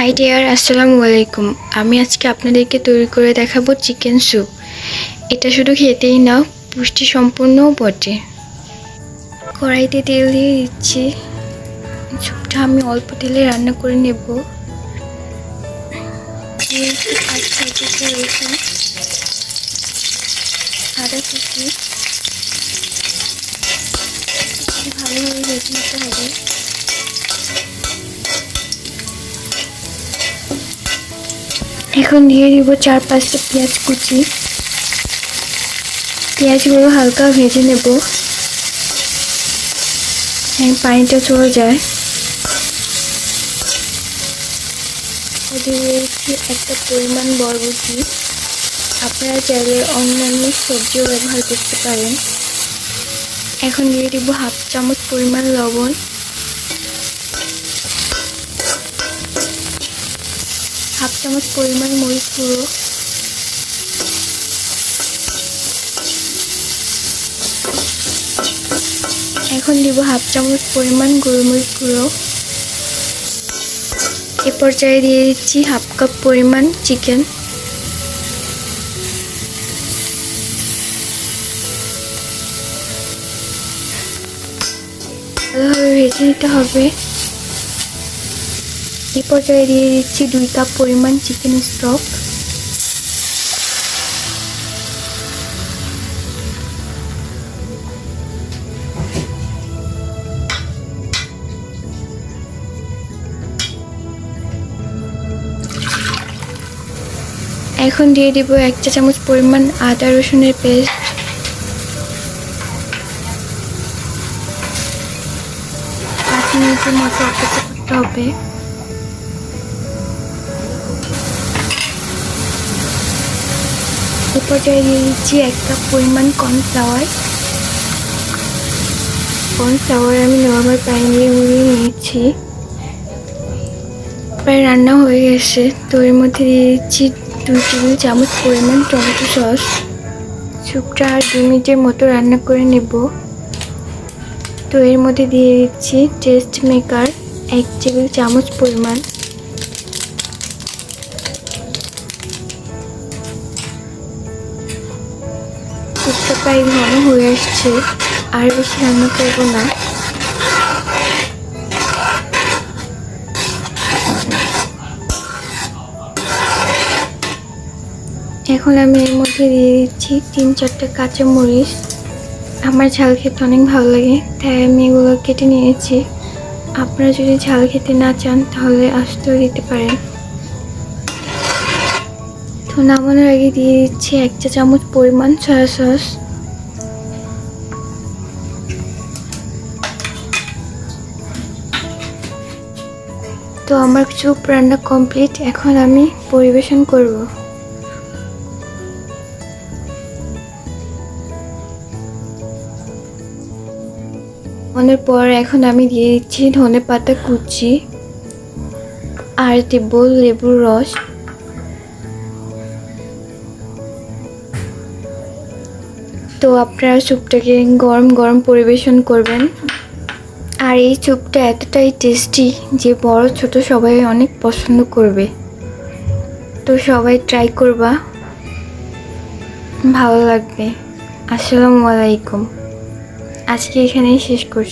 High deer আসসালামু আলাইকুম আমি আজকে আপনাদেরকে তৈরি করে দেখাবো চিকেন স্যুপ এটা শুধু খেতেই না পুষ্টি সম্পন্নও বটে। কড়াইতে তেল দিয়ে দিচ্ছি। স্যুপটা আমি অল্প তেলে রান্না করে নেব। ভালোভাবে হবে। এখন দিয়ে দিব চার পাঁচটা পেঁয়াজ কুচি। পেঁয়াজগুলো হালকা ভেজে নেব। হ্যাঁ পানিটা চলে যায়। একটা পরিমাণ বরবটি। আপনারা চাইলে অন্যান্য সবজিও ব্যবহার করতে পারেন। এখন দিয়ে দিব হাফ চামচ পরিমাণ লবণ। হাফ চামচ পরিমাণ মরিচ গুঁড়ো। এখন দিব হাফ চামচ পরিমাণ গোলমরিচ গুঁড়ো। এ পর্যায়ে দিয়ে দিচ্ছি হাফ কাপ পরিমাণ চিকেন। ভালোভাবে ভেজে নিতে হবে। এই পর্যায়ে দিয়ে দিচ্ছি দুই কাপ পরিমাণ চিকেন স্টক এখন দিয়ে দিব এক চা চামচ পরিমাণ আদা রসুনের পেস্ট। পাঁচ মিনিটের মতো অপেক্ষা করতে হবে। এ পর্যায়ে দিয়ে দিচ্ছি এক কাপ পরিমাণ কর্নফ্লাওয়ার। কর্নফ্লাওয়ার আমি নর্মাল প্যান দিয়ে গুলিয়ে নিয়েছি। প্রায় রান্না হয়ে গেছে। তো এর মধ্যে দিয়ে দিচ্ছি দুই টেবিল চামচ পরিমাণ টমেটো সস। স্যুপটা আর দু মিনিটের মতো রান্না করে নেব। তো এর মধ্যে দিয়ে দিচ্ছি টেস্ট মেকার এক টেবিল চামচ পরিমাণ। স্যুপটা প্রায় ঘন হয়ে আসছে, আর বেশি রান্না করব না। এখন আমি এর মধ্যে দিয়ে দিচ্ছি তিন চারটে কাঁচা মরিচ আমার ঝাল খেতে অনেক ভালো লাগে, তাই আমি এগুলো কেটে নিয়েছি। আপনারা যদি ঝাল খেতে না চান, তাহলে আস্তেও দিতে পারেন। তো নামানোর আগে দিয়ে দিচ্ছি এক চা চামচ পরিমাণ সয়া সস তো আমার চুপ রান্না কমপ্লিট এখন আমি পরিবেশন করব। অনেক পর এখন আমি দিয়ে দিচ্ছি ধনে পাতা কুচি, আর দেব লেবুর রস। তো আপনারা স্যুপটাকে গরম গরম পরিবেশন করবেন। আর এই স্যুপটা এতটাই টেস্টি যে বড় ছোট সবাই অনেক পছন্দ করবে। তো সবাই ট্রাই করবা। ভালো লাগবে। আসসালামু আলাইকুম। আজকে এখানেই শেষ করছি।